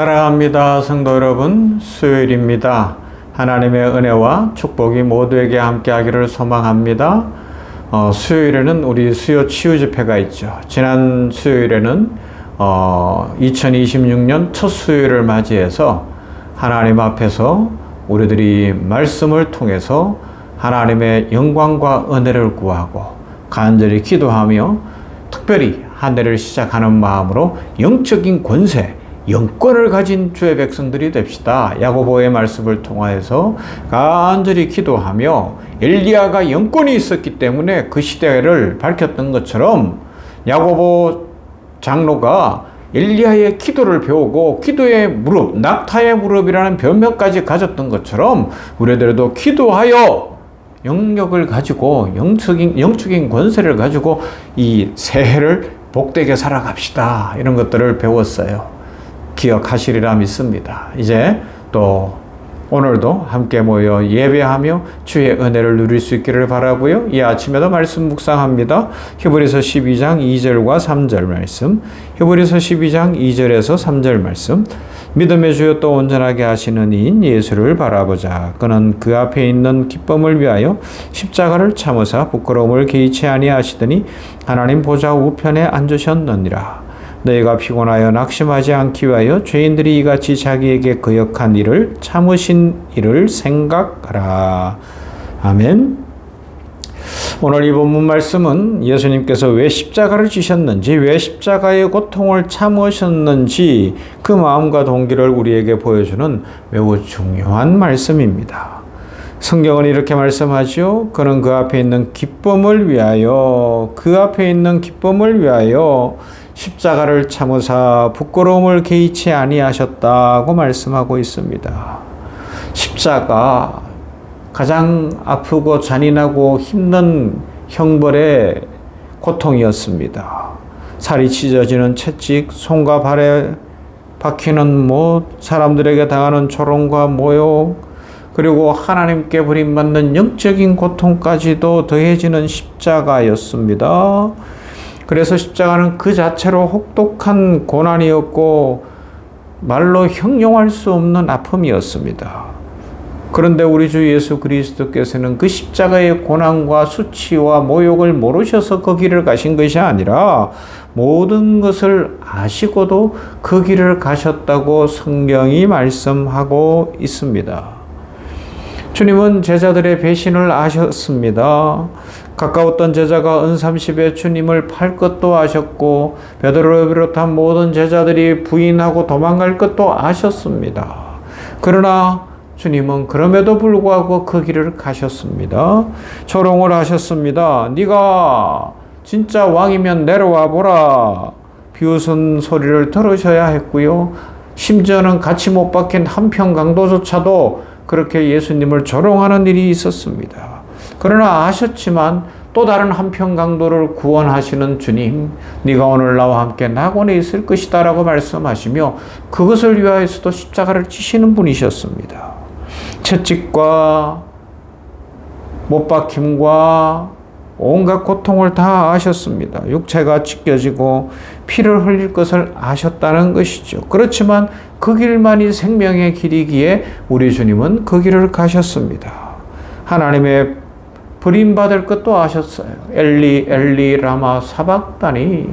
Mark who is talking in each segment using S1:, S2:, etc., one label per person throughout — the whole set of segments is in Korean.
S1: 사랑합니다. 성도 여러분, 수요일입니다. 하나님의 은혜와 축복이 모두에게 함께 하기를 소망합니다. 어, 수요일에는 우리 수요 치유 집회가 있죠. 지난 수요일에는 어, 2026년 첫 수요일을 맞이해서 하나님 앞에서 우리들이 말씀을 통해서 하나님의 영광과 은혜를 구하고 간절히 기도하며 특별히 한 해를 시작하는 마음으로 영적인 권세, 영권을 가진 주의 백성들이 됩시다. 야고보의 말씀을 통하여서 간절히 기도하며 엘리야가 영권이 있었기 때문에 그 시대를 밝혔던 것처럼 야고보 장로가 엘리야의 기도를 배우고 기도의 무릎, 낙타의 무릎이라는 변명까지 가졌던 것처럼 우리들도 기도하여 영역을 가지고 영적인 영적인 권세를 가지고 이 새해를 복되게 살아갑시다. 이런 것들을 배웠어요. 기억하시리라 믿습니다. 이제 또 오늘도 함께 모여 예배하며 주의 은혜를 누릴 수 있기를 바라고요. 이 아침에도 말씀 묵상합니다. 히브리서 12장 2절과 3절 말씀. 히브리서 12장 2절에서 3절 말씀. 믿음의 주여 또 온전하게 하시는 이인 예수를 바라보자. 그는 그 앞에 있는 기쁨을 위하여 십자가를 참으사 부끄러움을 개의치 아니하시더니 하나님 보좌 우편에 앉으셨느니라. 너희가 피곤하여 낙심하지 않기 위하여 죄인들이 이같이 자기에게 거역한 일을 참으신 일을 생각하라. 아멘. 오늘 이 본문 말씀은 예수님께서 왜 십자가를 지셨는지, 왜 십자가의 고통을 참으셨는지 그 마음과 동기를 우리에게 보여주는 매우 중요한 말씀입니다. 성경은 이렇게 말씀하죠. 그는 그 앞에 있는 기쁨을 위하여, 그 앞에 있는 기쁨을 위하여 십자가를 참으사 부끄러움을 개의치 아니하셨다고 말씀하고 있습니다. 십자가 가장 아프고 잔인하고 힘든 형벌의 고통이었습니다. 살이 찢어지는 채찍, 손과 발에 박히는 못, 사람들에게 당하는 조롱과 모욕, 그리고 하나님께 버림받는 영적인 고통까지도 더해지는 십자가였습니다. 그래서 십자가는 그 자체로 혹독한 고난이었고 말로 형용할 수 없는 아픔이었습니다. 그런데 우리 주 예수 그리스도께서는 그 십자가의 고난과 수치와 모욕을 모르셔서 그 길을 가신 것이 아니라 모든 것을 아시고도 그 길을 가셨다고 성경이 말씀하고 있습니다. 주님은 제자들의 배신을 아셨습니다. 가까웠던 제자가 은삼십에 주님을 팔 것도 아셨고 베드로를 비롯한 모든 제자들이 부인하고 도망갈 것도 아셨습니다. 그러나 주님은 그럼에도 불구하고 그 길을 가셨습니다. 조롱을 하셨습니다. 네가 진짜 왕이면 내려와 보라. 비웃은 소리를 들으셔야 했고요. 심지어는 같이 못 박힌 한평 강도조차도 그렇게 예수님을 조롱하는 일이 있었습니다. 그러나 아셨지만 또 다른 한편 강도를 구원하시는 주님, 네가 오늘 나와 함께 낙원에 있을 것이다라고 말씀하시며 그것을 위하여서도 십자가를 지시는 분이셨습니다. 채찍과 못 박힘과 온갖 고통을 다 아셨습니다. 육체가 찢겨지고 피를 흘릴 것을 아셨다는 것이죠. 그렇지만 그 길만이 생명의 길이기에 우리 주님은 그 길을 가셨습니다. 하나님의 버림받을 것도 아셨어요. 엘리 엘리 라마 사박다니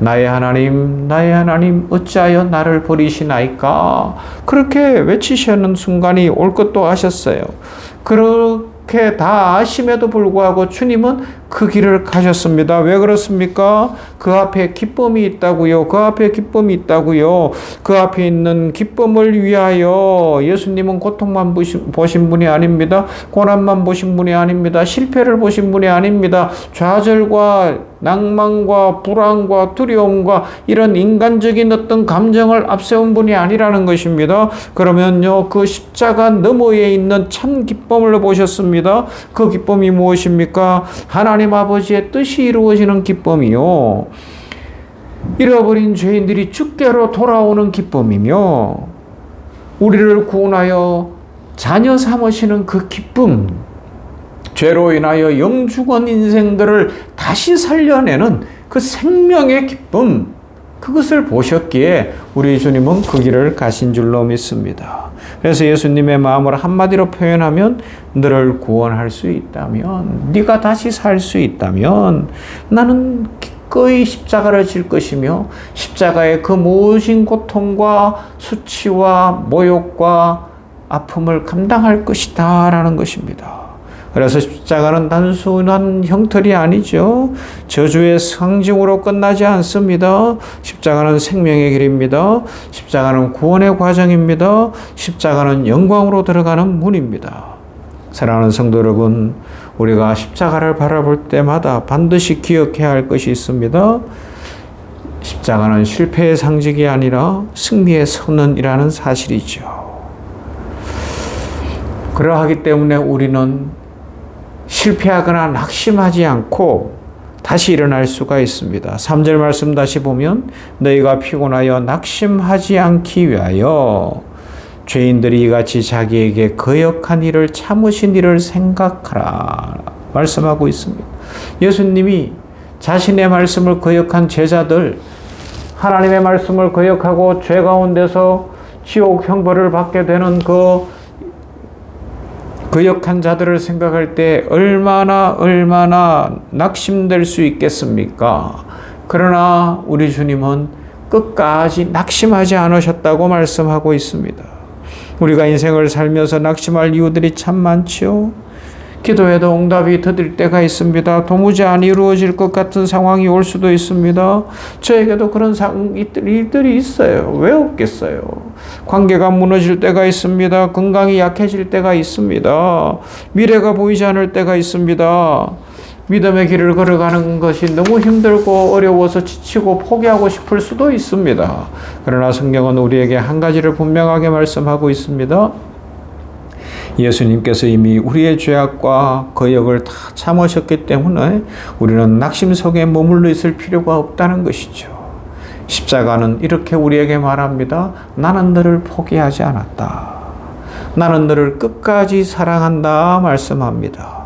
S1: 나의 하나님 나의 하나님 어찌하여 나를 버리시나이까 그렇게 외치시는 순간이 올 것도 아셨어요. 그 렇게 다 아심에도 불구하고 주님은 그 길을 가셨습니다. 왜 그렇습니까? 그 앞에 기쁨이 있다고요. 그 앞에 기쁨이 있다고요. 그 앞에 있는 기쁨을 위하여 예수님은 고통만 보신 분이 아닙니다. 고난만 보신 분이 아닙니다. 실패를 보신 분이 아닙니다. 좌절과 낭만과 불안과 두려움과 이런 인간적인 어떤 감정을 앞세운 분이 아니라는 것입니다. 그러면요, 그 십자가 너머에 있는 참 기쁨을 보셨습니다. 그 기쁨이 무엇입니까? 하나님 아버지의 뜻이 이루어지는 기쁨이요. 잃어버린 죄인들이 주께로 돌아오는 기쁨이며, 우리를 구원하여 자녀 삼으시는 그 기쁨, 죄로 인하여 영죽은 인생들을 다시 살려내는 그 생명의 기쁨, 그것을 보셨기에 우리 주님은 그 길을 가신 줄로 믿습니다. 그래서 예수님의 마음을 한마디로 표현하면 너를 구원할 수 있다면 네가 다시 살 수 있다면 나는 기꺼이 십자가를 질 것이며 십자가의 그 모진 고통과 수치와 모욕과 아픔을 감당할 것이다 라는 것입니다. 그래서 십자가는 단순한 형틀이 아니죠. 저주의 상징으로 끝나지 않습니다. 십자가는 생명의 길입니다. 십자가는 구원의 과정입니다. 십자가는 영광으로 들어가는 문입니다. 사랑하는 성도 여러분, 우리가 십자가를 바라볼 때마다 반드시 기억해야 할 것이 있습니다. 십자가는 실패의 상징이 아니라 승리의 선언이라는 사실이죠. 그러하기 때문에 우리는 실패하거나 낙심하지 않고 다시 일어날 수가 있습니다. 3절 말씀 다시 보면 너희가 피곤하여 낙심하지 않기 위하여 죄인들이 이같이 자기에게 거역한 일을 참으신 일을 생각하라 말씀하고 있습니다. 예수님이 자신의 말씀을 거역한 제자들 하나님의 말씀을 거역하고 죄 가운데서 지옥 형벌을 받게 되는 그 거역한 자들을 생각할 때 얼마나 얼마나 낙심될 수 있겠습니까? 그러나 우리 주님은 끝까지 낙심하지 않으셨다고 말씀하고 있습니다. 우리가 인생을 살면서 낙심할 이유들이 참 많지요. 기도해도 응답이 더딜 때가 있습니다. 도무지 안 이루어질 것 같은 상황이 올 수도 있습니다. 저에게도 그런 일들이 있어요. 왜 없겠어요? 관계가 무너질 때가 있습니다. 건강이 약해질 때가 있습니다. 미래가 보이지 않을 때가 있습니다. 믿음의 길을 걸어가는 것이 너무 힘들고 어려워서 지치고 포기하고 싶을 수도 있습니다. 그러나 성경은 우리에게 한 가지를 분명하게 말씀하고 있습니다. 예수님께서 이미 우리의 죄악과 거역을 다 참으셨기 때문에 우리는 낙심 속에 머물러 있을 필요가 없다는 것이죠. 십자가는 이렇게 우리에게 말합니다. 나는 너를 포기하지 않았다. 나는 너를 끝까지 사랑한다 말씀합니다.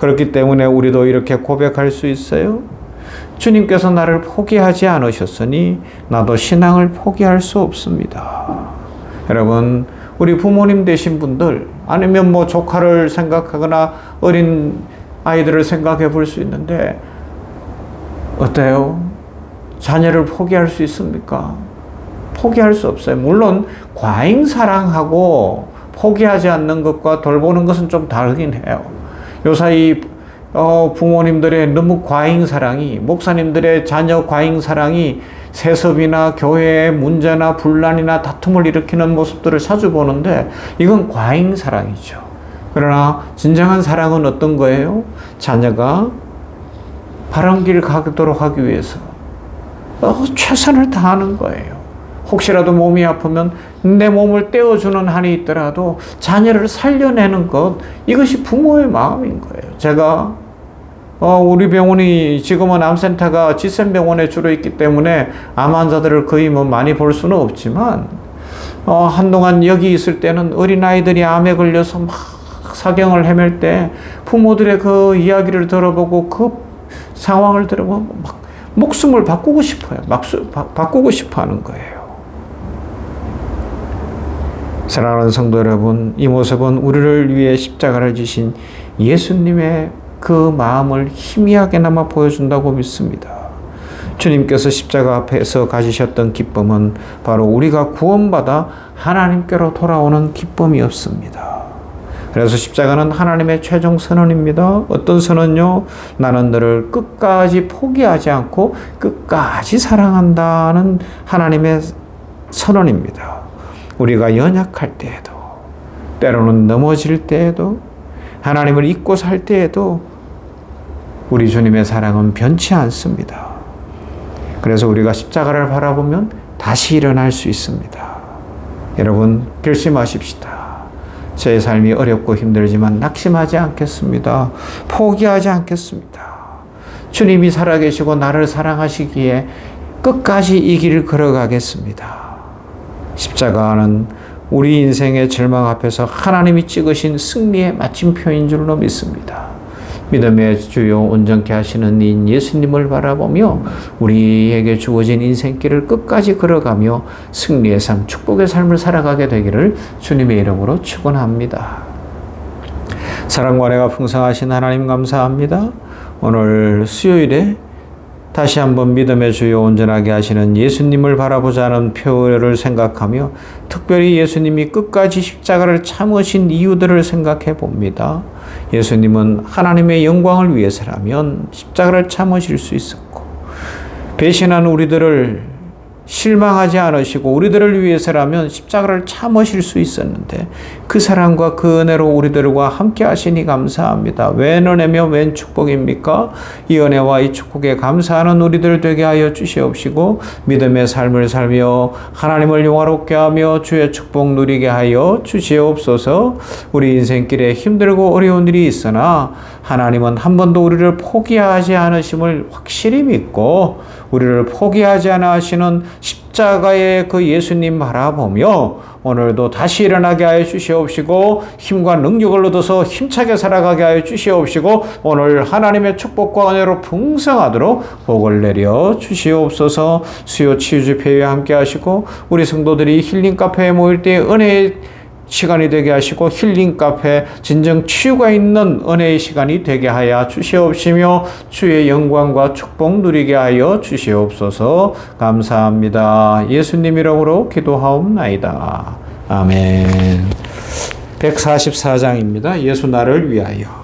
S1: 그렇기 때문에 우리도 이렇게 고백할 수 있어요. 주님께서 나를 포기하지 않으셨으니 나도 신앙을 포기할 수 없습니다. 여러분, 우리 부모님 되신 분들 아니면 뭐 조카를 생각하거나 어린 아이들을 생각해 볼 수 있는데 어때요? 자녀를 포기할 수 있습니까? 포기할 수 없어요. 물론 과잉 사랑하고 포기하지 않는 것과 돌보는 것은 좀 다르긴 해요. 요사이 어, 부모님들의 너무 과잉 사랑이 목사님들의 자녀 과잉 사랑이 세습이나 교회의 문제나 분란이나 다툼을 일으키는 모습들을 자주 보는데 이건 과잉 사랑이죠. 그러나 진정한 사랑은 어떤 거예요? 자녀가 바른 길 가도록 하기 위해서 어, 최선을 다하는 거예요. 혹시라도 몸이 아프면 내 몸을 떼어주는 한이 있더라도 자녀를 살려내는 것 이것이 부모의 마음인 거예요. 제가 어, 우리 병원이 지금은 암센터가 지센 병원에 주로 있기 때문에 암 환자들을 거의 뭐 많이 볼 수는 없지만 어, 한동안 여기 있을 때는 어린아이들이 암에 걸려서 막 사경을 헤맬 때 부모들의 그 이야기를 들어보고 그 상황을 들어보고 막 목숨을 바꾸고 싶어요. 막수, 바, 바꾸고 싶어 하는 거예요. 사랑하는 성도 여러분, 이 모습은 우리를 위해 십자가를 지신 예수님의 그 마음을 희미하게나마 보여준다고 믿습니다. 주님께서 십자가 앞에서 가지셨던 기쁨은 바로 우리가 구원받아 하나님께로 돌아오는 기쁨이었습니다. 그래서 십자가는 하나님의 최종 선언입니다. 어떤 선언요? 나는 너를 끝까지 포기하지 않고 끝까지 사랑한다는 하나님의 선언입니다. 우리가 연약할 때에도, 때로는 넘어질 때에도, 하나님을 잊고 살 때에도 우리 주님의 사랑은 변치 않습니다. 그래서 우리가 십자가를 바라보면 다시 일어날 수 있습니다. 여러분, 결심하십시다. 제 삶이 어렵고 힘들지만 낙심하지 않겠습니다. 포기하지 않겠습니다. 주님이 살아계시고 나를 사랑하시기에 끝까지 이 길을 걸어가겠습니다. 십자가는 우리 인생의 절망 앞에서 하나님이 찍으신 승리의 마침표인 줄로 믿습니다. 믿음의 주요 온전케 하시는 이 예수님을 바라보며 우리에게 주어진 인생길을 끝까지 걸어가며 승리의 삶, 축복의 삶을 살아가게 되기를 주님의 이름으로 축원합니다. 사랑과 은혜가 풍성하신 하나님 감사합니다. 오늘 수요일에 다시 한번 믿음의 주요 온전하게 하시는 예수님을 바라보자는 표를 생각하며 특별히 예수님이 끝까지 십자가를 참으신 이유들을 생각해 봅니다. 예수님은 하나님의 영광을 위해서라면 십자가를 참으실 수 있었고 배신한 우리들을 실망하지 않으시고 우리들을 위해서라면 십자가를 참으실 수 있었는데 그 사랑과 그 은혜로 우리들과 함께 하시니 감사합니다. 웬 은혜며 웬 축복입니까? 이 은혜와 이 축복에 감사하는 우리들 되게 하여 주시옵시고 믿음의 삶을 살며 하나님을 영화롭게 하며 주의 축복 누리게 하여 주시옵소서. 우리 인생길에 힘들고 어려운 일이 있으나 하나님은 한 번도 우리를 포기하지 않으심을 확실히 믿고 우리를 포기하지 않아 하시는 십자가의 그 예수님 바라보며 오늘도 다시 일어나게 하여 주시옵시고 힘과 능력을 얻어서 힘차게 살아가게 하여 주시옵시고 오늘 하나님의 축복과 은혜로 풍성하도록 복을 내려 주시옵소서. 수요 치유 집회에 함께 하시고 우리 성도들이 힐링 카페에 모일 때 은혜의 시간이 되게 하시고 힐링 카페 진정 치유가 있는 은혜의 시간이 되게 하여 주시옵시며 주의 영광과 축복 누리게 하여 주시옵소서 감사합니다. 예수님 이름으로 기도하옵나이다. 아멘. 144장입니다. 예수 나를 위하여.